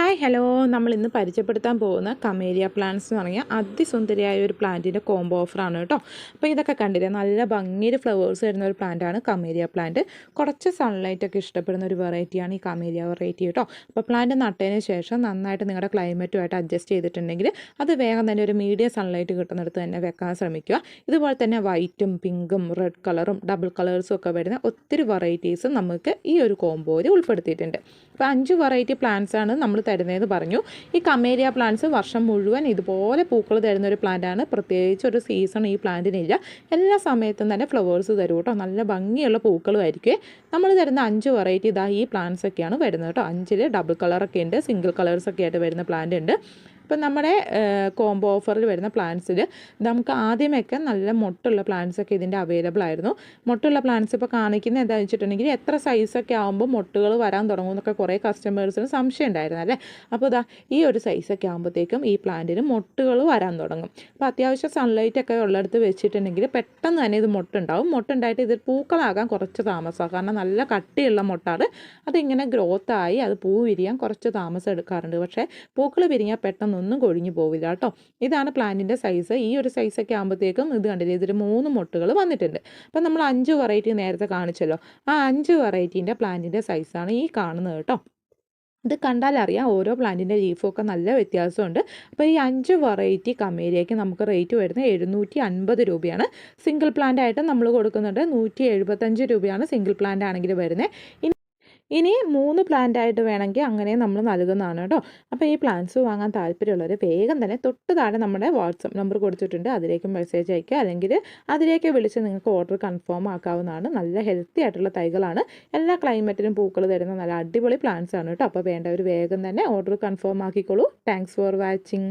Hi hello നമ്മൾ ഇന്ന് പരിചയപ്പെടുത്താൻ പോകുന്ന കമേരിയ പ്ലാന്റ്സ് എന്ന് പറഞ്ഞാൽ അതിസുന്ദരിയായ ഒരു പ്ലാന്റിന്റെ കോംബോ ഓഫറാണ് കേട്ടോ. അപ്പോൾ ഇതൊക്കെ കണ്ടില്ലേ? നല്ല ഭംഗിയിൽ ഫ്ലവേഴ്സ് വരുന്ന ഒരു പ്ലാന്റാണ് കമേരിയ പ്ലാന്റ് കുറച്ച് സൺലൈറ്റ് ഒക്കെ ഇഷ്ടപ്പെടുന്ന ഒരു വെറൈറ്റിയാണ് ഈ കമേരിയ വെറൈറ്റി കേട്ടോ. അപ്പോൾ പ്ലാന്റ് നട്ടതിന് ശേഷം നന്നായിട്ട് നിങ്ങളുടെ ക്ലൈമറ്റുമായിട്ട് അഡ്ജസ്റ്റ് ചെയ്തിട്ടുണ്ടെങ്കിൽ അത് വേഗം തന്നെ ഒരു മീഡിയം സൺലൈറ്റ് കിട്ടുന്നിടത്ത് തന്നെ വെക്കാൻ ശ്രമിക്കുക. ഇതുപോലെ തന്നെ വൈറ്റും പിങ്കും റെഡ് കളറും ഡബിൾ കളേഴ്സും ഒക്കെ വരുന്ന ഒത്തിരി വെറൈറ്റീസ് നമുക്ക് ഈ ഒരു കോംബോയിൽ ഉൾപ്പെടുത്തിയിട്ടുണ്ട്. അപ്പോൾ അഞ്ച് വെറൈറ്റി പ്ലാന്റ്സ് ആണ് നമ്മൾ തരുന്നതെന്ന് പറഞ്ഞു. ഈ കമേരിയ പ്ലാന്റ്സ് വർഷം മുഴുവൻ ഇതുപോലെ പൂക്കൾ തരുന്ന ഒരു പ്ലാന്റാണ് പ്രത്യേകിച്ച് ഒരു സീസൺ ഈ പ്ലാന്റിനില്ല. എല്ലാ സമയത്തും തന്നെ ഫ്ലവേഴ്സ് തരും കേട്ടോ. നല്ല ഭംഗിയുള്ള പൂക്കളുമായിരിക്കും. നമ്മൾ തരുന്ന അഞ്ച് വെറൈറ്റി ഇതാ ഈ പ്ലാന്റ്സ് ഒക്കെയാണ് വരുന്നത് കേട്ടോ. അഞ്ചിൽ ഡബിൾ കളറൊക്കെ ഉണ്ട് സിംഗിൾ കളേഴ്സൊക്കെ ആയിട്ട് വരുന്ന പ്ലാന്റ് ഉണ്ട്. ഇപ്പം നമ്മുടെ കോംബോ ഓഫറിൽ വരുന്ന പ്ലാന്റ്സിൽ നമുക്ക് ആദ്യമൊക്കെ നല്ല മുട്ടുള്ള പ്ലാന്റ്സ് ഒക്കെ ഇതിന്റെ അവൈലബിൾ ആയിരുന്നു. മുട്ടുള്ള പ്ലാന്റ്സ് ഇപ്പോൾ കാണിക്കുന്നത് എന്താണെന്ന് വെച്ചിട്ടുണ്ടെങ്കിൽ എത്ര സൈസൊക്കെ ആകുമ്പോൾ മുട്ടുകൾ വരാൻ തുടങ്ങും എന്നൊക്കെ കുറേ കസ്റ്റമേഴ്സിന് സംശയം ഉണ്ടായിരുന്നു അല്ലേ? അപ്പോൾ ഇതാ ഈ ഒരു സൈസൊക്കെ ആകുമ്പോഴത്തേക്കും ഈ പ്ലാന്റിന് മുട്ടുകൾ വരാൻ തുടങ്ങും. അപ്പോൾ അത്യാവശ്യം സൺലൈറ്റ് ഒക്കെ ഉള്ളിടത്ത് വെച്ചിട്ടുണ്ടെങ്കിൽ പെട്ടെന്ന് തന്നെ ഇത് മുട്ടുണ്ടാവും. മുട്ടുണ്ടായിട്ട് ഇത് പൂക്കളാകാൻ കുറച്ച് താമസമാണ് കാരണം നല്ല കട്ടിയുള്ള മുട്ടാണ്. അതിങ്ങനെ ഗ്രോത്ത് ആയി അത് പൂ വിരിയാൻ കുറച്ച് താമസം എടുക്കാറുണ്ട്. പക്ഷേ പൂക്കൾ വിരിഞ്ഞാൽ പെട്ടെന്നൊന്നും കൊഴിഞ്ഞു പോവില്ല കേട്ടോ. ഇതാണ് പ്ലാന്റിന്റെ സൈസ് ഈ ഒരു സൈസൊക്കെ ആകുമ്പോഴത്തേക്കും ഇത് കണ്ടില്ലേ ഇതിൽ മൂന്ന് മുട്ടുകൾ വന്നിട്ടുണ്ട്. അപ്പം നമ്മൾ അഞ്ച് വെറൈറ്റി നേരത്തെ കാണിച്ചല്ലോ. ആ അഞ്ച് വെറൈറ്റീന്റെ പ്ലാന്റിന്റെ സൈസാണ് ഈ കാണുന്നത് കേട്ടോ. ഇത് കണ്ടാൽ അറിയാം ഓരോ പ്ലാന്റിന്റെ ലീഫൊക്കെ നല്ല വ്യത്യാസമുണ്ട്. അപ്പോൾ ഈ അഞ്ച് വെറൈറ്റി കമേരിയയ്ക്ക് നമുക്ക് റേറ്റ് വരുന്നത് എഴുന്നൂറ്റി അൻപത് രൂപയാണ്. സിംഗിൾ പ്ലാന്റ് ആയിട്ട് നമ്മൾ കൊടുക്കുന്നുണ്ട് നൂറ്റി രൂപയാണ് സിംഗിൾ പ്ലാന്റ് ആണെങ്കിൽ വരുന്നത്. ഇനി മൂന്ന് പ്ലാന്റ് ആയിട്ട് വേണമെങ്കിൽ അങ്ങനെ നമ്മൾ നൽകുന്നതാണ് കേട്ടോ. അപ്പോൾ ഈ പ്ലാന്റ്സ് വാങ്ങാൻ താല്പര്യമുള്ളവർ വേഗം തന്നെ തൊട്ട് താഴെ നമ്മുടെ വാട്സപ്പ് നമ്പർ കൊടുത്തിട്ടുണ്ട്. അതിലേക്ക് മെസ്സേജ് അയക്കുക അല്ലെങ്കിൽ അതിലേക്ക് വിളിച്ച് നിങ്ങൾക്ക് ഓർഡർ കൺഫേം ആക്കാവുന്നതാണ്. നല്ല ഹെൽത്തി ആയിട്ടുള്ള തൈകളാണ്. എല്ലാ ക്ലൈമറ്റിനും പൂക്കൾ തരുന്ന നല്ല അടിപൊളി പ്ലാന്റ്സ് ആണ് കേട്ടോ. അപ്പോൾ വേണ്ടവർ വേഗം തന്നെ order confirm ആക്കിക്കോളൂ. Thanks for watching